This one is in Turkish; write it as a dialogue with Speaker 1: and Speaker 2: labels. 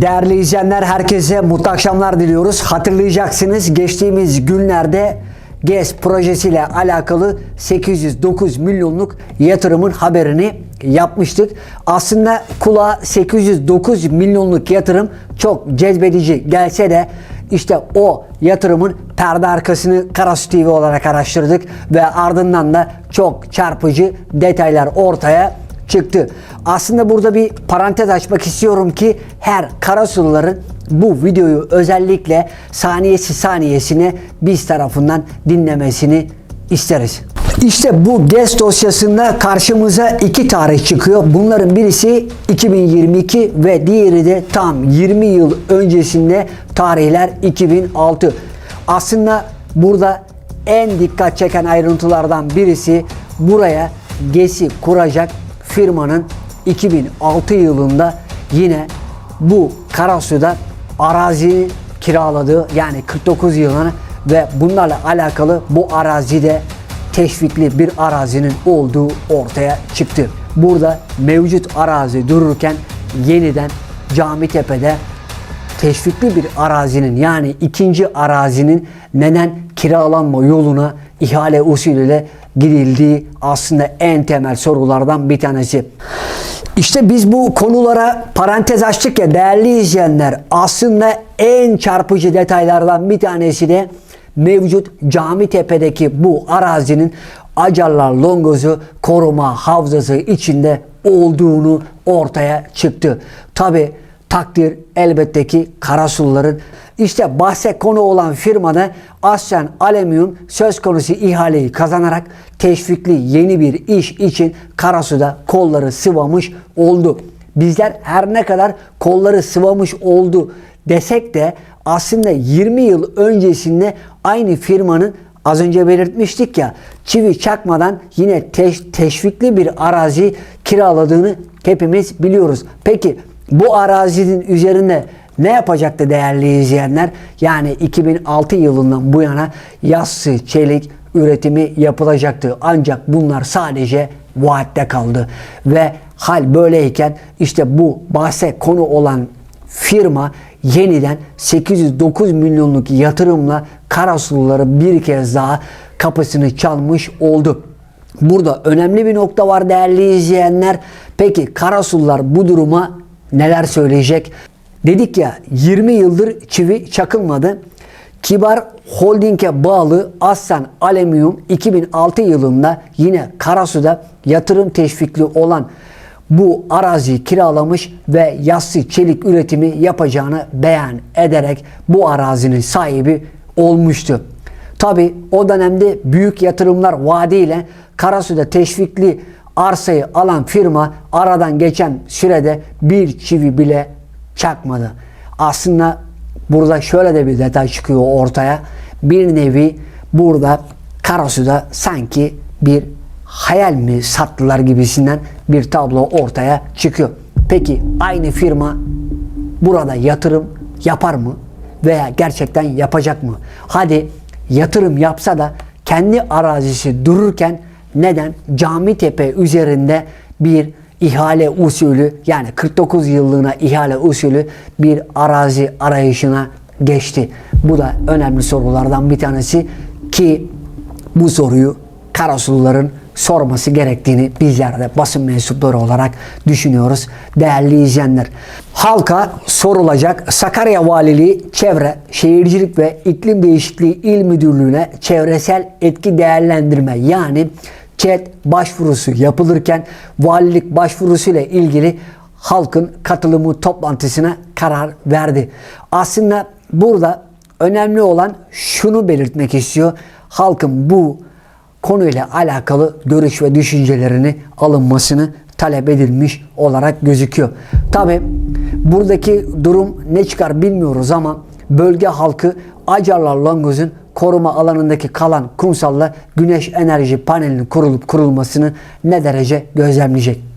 Speaker 1: Değerli izleyenler herkese mutlu akşamlar diliyoruz. Hatırlayacaksınız geçtiğimiz günlerde GES projesiyle alakalı 809 milyonluk yatırımın haberini yapmıştık. Aslında kulağa 809 milyonluk yatırım çok cezbedici gelse de işte o yatırımın perde arkasını Karasu TV olarak araştırdık ve ardından da çok çarpıcı detaylar ortaya çıktı. Aslında burada bir parantez açmak istiyorum ki her Karasuluların bu videoyu özellikle saniyesi saniyesine biz tarafından dinlemesini isteriz. İşte bu GES dosyasında karşımıza iki tarih çıkıyor. Bunların birisi 2022 ve diğeri de tam 20 yıl öncesinde tarihler 2006. Aslında burada en dikkat çeken ayrıntılardan birisi buraya GES'i kuracak firmanın 2006 yılında yine bu Karasu'da arazi kiraladığı yani 49 yılını ve bunlarla alakalı bu arazide teşvikli bir arazinin olduğu ortaya çıktı. Burada mevcut arazi dururken yeniden Camitepe'de teşvikli bir arazinin yani ikinci arazinin neden kiralanma yoluna ihale usulüyle gidildiği aslında en temel sorulardan bir tanesi. İşte biz bu konulara parantez açtık ya değerli izleyenler aslında en çarpıcı detaylardan bir tanesi de mevcut Cami Tepe'deki bu arazinin Acarlar Longozu koruma havzası içinde olduğunu ortaya çıktı. Tabi takdir elbette ki Karasulların işte bahse konu olan firmada Aslen Alüminyum söz konusu ihaleyi kazanarak teşvikli yeni bir iş için Karasu'da kolları sıvamış oldu. Bizler her ne kadar kolları sıvamış oldu desek de aslında 20 yıl öncesinde aynı firmanın az önce belirtmiştik ya çivi çakmadan yine teş- teşvikli bir arazi kiraladığını hepimiz biliyoruz. Peki bu arazinin üzerinde ne yapacaktı değerli izleyenler? Yani 2006 yılından bu yana yassı çelik üretimi yapılacaktı. Ancak bunlar sadece vaatte kaldı. Ve hal böyleyken işte bu bahse konu olan firma yeniden 809 milyonluk yatırımla Karasuluları bir kez daha kapısını çalmış oldu. Burada önemli bir nokta var değerli izleyenler. Peki Karasullar bu duruma neler söyleyecek? Dedik ya 20 yıldır çivi çakılmadı. Kibar Holding'e bağlı Aslan Alüminyum 2006 yılında yine Karasu'da yatırım teşvikli olan bu araziyi kiralamış ve yassı çelik üretimi yapacağını beyan ederek bu arazinin sahibi olmuştu. Tabi o dönemde büyük yatırımlar vaadiyle Karasu'da teşvikli arsayı alan firma aradan geçen sürede bir çivi bile çakmadı. Aslında burada şöyle de bir detay çıkıyor ortaya. Bir nevi burada Karasu'da sanki bir hayal mi sattılar gibisinden bir tablo ortaya çıkıyor. Peki aynı firma burada yatırım yapar mı? Veya gerçekten yapacak mı? Hadi yatırım yapsa da kendi arazisi dururken neden Cami Tepe üzerinde bir ihale usulü yani 49 yıllığına ihale usulü bir arazi arayışına geçti. Bu da önemli sorulardan bir tanesi ki bu soruyu Karasuluların sorması gerektiğini bizler de basın mensupları olarak düşünüyoruz. Değerli izleyenler, halka sorulacak Sakarya Valiliği Çevre, Şehircilik ve İklim Değişikliği İl Müdürlüğü'ne çevresel etki değerlendirme yani ÇED başvurusu yapılırken valilik başvurusuyla ilgili halkın katılımı toplantısına karar verdi. Aslında burada önemli olan şunu belirtmek istiyor. Halkın bu konuyla alakalı görüş ve düşüncelerini alınmasını talep edilmiş olarak gözüküyor. Tabi buradaki durum ne çıkar bilmiyoruz ama bölge halkı Acarlar Langoz'un koruma alanındaki kalan kumsalla güneş enerji panelinin kurulup kurulmasını ne derece gözlemleyecek?